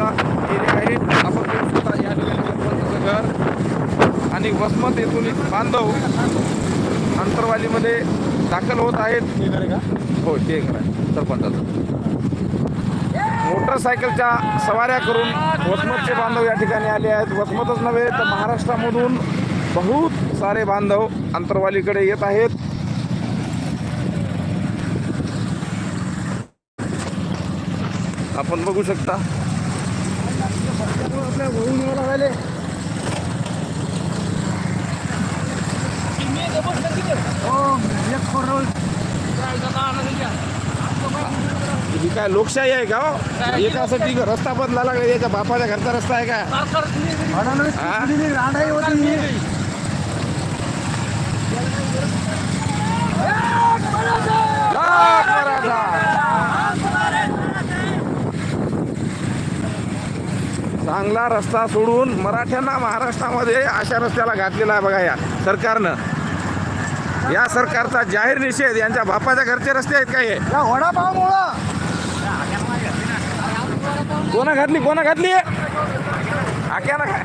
वसमतचा area आहे. आपण बघू शकता या ठिकाणी वसमतचं घर आणि वसमत येथून बांधव अंतरवालीमध्ये दाखल होत आहेत. हो ते घर आहे. सरपंचाचं. मोटरसायकलच्या सवाऱ्या करून वसमतचे बांधव या ठिकाणी आले आहेत. वसमतच नव्हे तर महाराष्ट्रामधून बहुत सारे बांधव अंतरवालीकडे येत आहेत. आपण बघू शकता ही काय लोकशाही आहे का हो? एकासाठी रस्ता बदला लागला याच्या बापाच्या घरचा रस्ता आहे का? हा? लाख चांगला रस्ता सोडून मराठ्यांना महाराष्ट्रामध्ये अशा रस्त्याला घातलेला आहे बघा या सरकारनं. या सरकारचा जाहीर निषेध यांच्या बापाच्या घरचे रस्ते आहेत का हे? वडापावमुळं. कोणा घातली कोणा घातली? आक्याला काय?